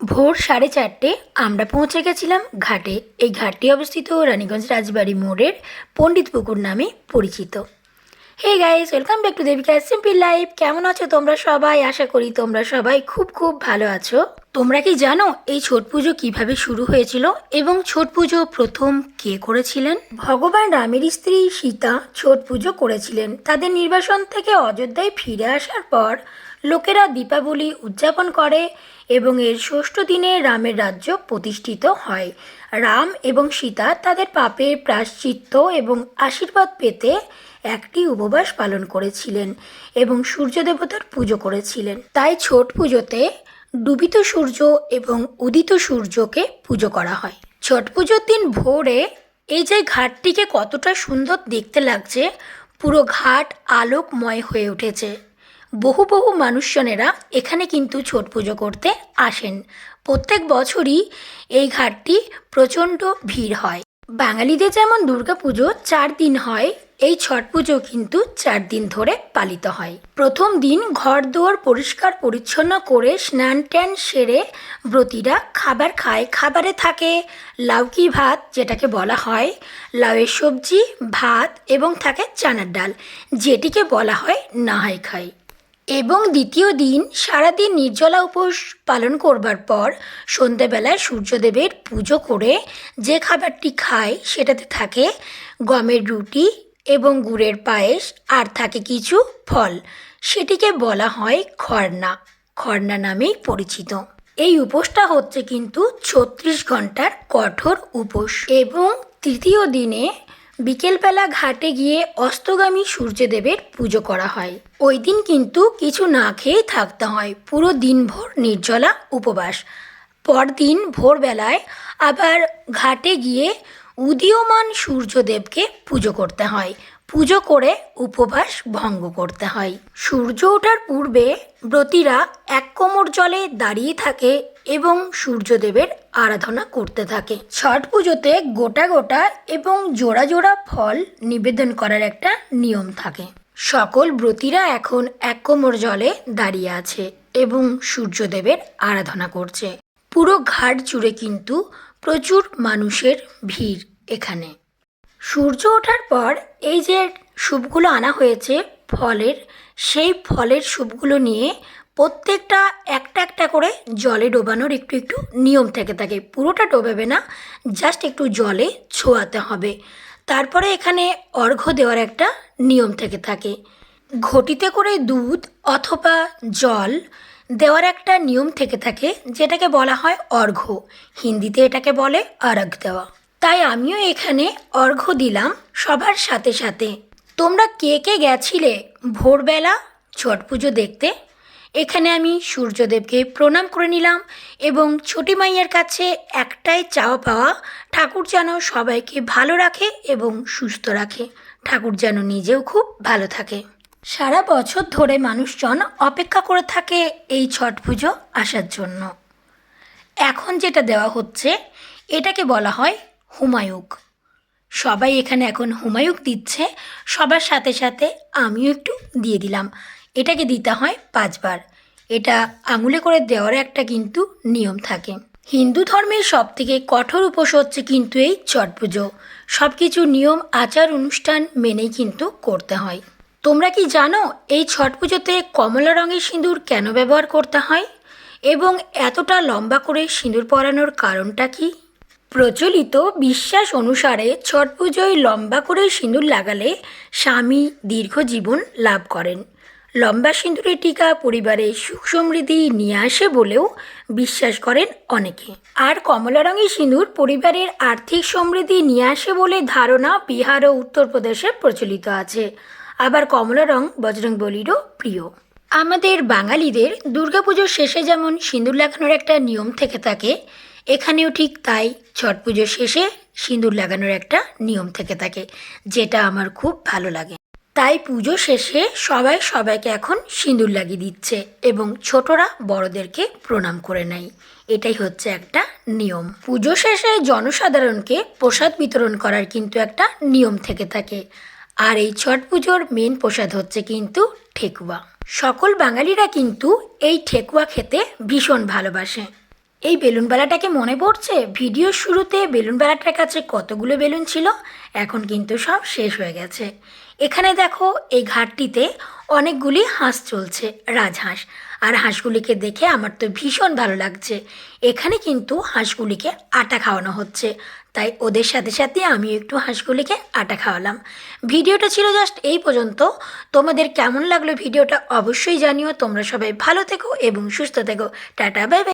ভোর সাড়ে চারটে আমরা পৌঁছে গেছিলাম ঘাটে। এই ঘাটটি অবস্থিত রানীগঞ্জ রাজবাড়ি মোড়ের পণ্ডিত পুকুর নামে পরিচিত। Hey guys welcome back to Debika simple life কেমন আছো তোমরা সবাই? আশা করি তোমরা সবাই খুব খুব ভালো আছো। তোমরা কি জানো এই ছট পুজো কীভাবে শুরু হয়েছিল এবং ছট পুজো প্রথম কে করেছিলেন? ভগবান রামের স্ত্রী সীতা ছট পুজো করেছিলেন। তাদের নির্বাসন থেকে অযোধ্যায় ফিরে আসার পর লোকেরা দীপাবলি উদযাপন করে এবং এর ষষ্ঠ দিনে রামের রাজ্য প্রতিষ্ঠিত হয়। রাম এবং সীতা তাদের পাপের প্রায়শ্চিত্ত এবং আশীর্বাদ পেতে একটি উপবাস পালন করেছিলেন এবং সূর্য দেবতার পুজো করেছিলেন। তাই ছট পুজোতে ডুবিত সূর্য এবং উদিত সূর্যকে পুজো করা হয়। ছট পুজোর দিন ভোরে এই যে ঘাটটিকে কতটা সুন্দর দেখতে লাগছে, পুরো ঘাট আলোকময় হয়ে উঠেছে। বহু বহু মানুষজনেরা এখানে কিন্তু ছট পুজো করতে আসেন। প্রত্যেক বছরই এই ঘাটটি প্রচণ্ড ভিড় হয়। বাঙালিদের যেমন দুর্গাপুজো চার দিন হয়, এই ছট পুজো কিন্তু চার দিন ধরে পালিত হয়। প্রথম দিন ঘর দুয়ার পরিষ্কার পরিচ্ছন্ন করে স্নান ট্যান সেরে ব্রতীরা খাবার খায়। খাবারে থাকে লাউকি ভাত, যেটাকে বলা হয় লাউয়ের সবজি, ভাত এবং থাকে চানার ডাল, যেটিকে বলা হয় নাহাই খাই। এবং দ্বিতীয় দিন সারাদিন নির্জলা উপোস পালন করবার পর সন্ধেবেলায় সূর্যদেবের পুজো করে যে খাবারটি খায় সেটাতে থাকে গমের রুটি এবং গুড়ের পায়েস আর থাকে কিছু ফল। সেটিকে বলা হয় খর্না। খর্না নামেই পরিচিত। এই উপোসটা হচ্ছে কিন্তু ছত্রিশ ঘণ্টার কঠোর উপোস এবং তৃতীয় দিনে বিকেলবেলা ঘাটে গিয়ে অস্তগামী সূর্যদেবের পুজো করা হয়। ওই দিন কিন্তু কিছু না খেয়েই থাকতে হয়। পুরো দিনভর নির্জলা উপবাস। পরদিন ভোরবেলায় আবার ঘাটে গিয়ে উদীয়মান সূর্যদেবকে পুজো করতে হয়। পুজো করে উপবাস ভঙ্গ করতে হয়। সূর্য ওঠার পূর্বে ব্রতীরা এক কোমর জলে দাঁড়িয়ে থাকে এবং সূর্যদেবের আরাধনা করতে থাকে। ছট পুজোতে গোটা গোটা এবং জোড়া জোড়া ফল নিবেদন করার একটা নিয়ম থাকে। সকল ব্রতীরা এখন এক কোমর জলে দাঁড়িয়ে আছে এবং সূর্যদেবের আরাধনা করছে। পুরো ঘাট জুড়ে কিন্তু প্রচুর মানুষের ভিড় এখানে। সূর্য ওঠার পর এই যে স্যুপগুলো আনা হয়েছে ফলের, সেই ফলের স্যুপগুলো নিয়ে প্রত্যেকটা একটা একটা করে জলে ডোবানোর একটু একটু নিয়ম থেকে থাকে। পুরোটা ডোবাবে না জাস্ট একটু জলে ছোঁয়াতে হবে। তারপরে এখানে অর্ঘ্য দেওয়ার একটা নিয়ম থেকে থাকে। ঘটিতে করে দুধ অথবা জল দেওয়ার একটা নিয়ম থেকে থাকে, যেটাকে বলা হয় অর্ঘ্য। হিন্দিতে এটাকে বলে আরগ দেওয়া। তাই আমিও এখানে অর্ঘ্য দিলাম সবার সাথে সাথে। তোমরা কে কে গেছিলে ভোরবেলা ছট পুজো দেখতে? এখানে আমি সূর্যদেবকে প্রণাম করে নিলাম এবং ছোটি মাইয়ের কাছে একটাই চাওয়া পাওয়া, ঠাকুর যেন সবাইকে ভালো রাখে এবং সুস্থ রাখে। ঠাকুর যেন নিজেও খুব ভালো থাকে। সারা বছর ধরে মানুষজন অপেক্ষা করে থাকে এই ছট পুজো আসার জন্য। এখন যেটা দেওয়া হচ্ছে, এটাকে বলা হয় হুমায়ুক। সবাই এখানে এখন হুমায়ুক দিচ্ছে, সবার সাথে সাথে আমিও একটু দিয়ে দিলাম। এটাকে দিতে হয় পাঁচবার। এটা আঙুলে করে দেওয়ার একটা কিন্তু নিয়ম থাকে। হিন্দু ধর্মের সব থেকে কঠোর উপোস হচ্ছে কিন্তু এই ছট পুজো। সব কিছু নিয়ম, আচার, অনুষ্ঠান মেনেই কিন্তু করতে হয়। তোমরা কি জানো এই ছট পুজোতে কমলা রঙের সিঁদুর কেন ব্যবহার করতে হয়? এবং এতটা লম্বা করে সিঁদুর পরানোর কারণটা কি? প্রচলিত বিশ্বাস অনুসারে ছট পুজোয় লম্বা করে সিঁদুর লাগালে স্বামী দীর্ঘ জীবন লাভ করেন। লম্বা সিঁদুরের টিকা পরিবারে সুখ সমৃদ্ধি নিয়ে আসে বলেও বিশ্বাস করেন অনেকে। আর কমলা রঙের সিঁদুর পরিবারের আর্থিক সমৃদ্ধি নিয়ে আসে বলে ধারণা বিহার ও উত্তরপ্রদেশে প্রচলিত আছে। আবার কমলা রং বজরংবলিরও প্রিয়। আমাদের বাঙালিদের দুর্গাপুজোর শেষে যেমন সিঁদুর লাগানোর একটা নিয়ম থেকে থাকে, এখানেও ঠিক তাই ছট পুজোর শেষে সিঁদুর লাগানোর একটা নিয়ম থেকে থাকে, যেটা আমার খুব ভালো লাগে। তাই পুজো শেষে সবাই সবাইকে এখন সিঁদুর লাগিয়ে দিচ্ছে এবং ছোটরা বড়দেরকে প্রণাম করে নেয়। এটাই হচ্ছে একটা নিয়ম। পুজো শেষে জনসাধারণকে প্রসাদ বিতরণ করার কিন্তু একটা নিয়ম থেকে থাকে। আর এই ছট পুজোর মেন প্রসাদ হচ্ছে কিন্তু ঠেকুয়া। সকল বাঙালিরা কিন্তু এই ঠেকুয়া খেতে ভীষণ ভালোবাসে। এই বেলুন বেলাটাকে মনে পড়ছে? ভিডিওর শুরুতে বেলুন বেলাটার কাছে কতগুলো বেলুন ছিল? এখন কিন্তু সব শেষ হয়ে গেছে। এখানে দেখো, এই ঘাটটিতে অনেকগুলি হাঁস চলছে, রাজহাঁস। আর হাঁসগুলিকে দেখে আমার তো ভীষণ ভালো লাগছে। এখানে কিন্তু হাঁসগুলিকে আটা খাওয়ানো হচ্ছে। তাই ওদের সাথে সাথে আমি একটু হাঁসগুলিকে আটা খাওয়ালাম। ভিডিওটা ছিল জাস্ট এই পর্যন্ত। তোমাদের কেমন লাগল ভিডিওটা অবশ্যই জানিও। তোমরা সবাই ভালো থেকো এবং সুস্থ থেকো। Tata, bye bye.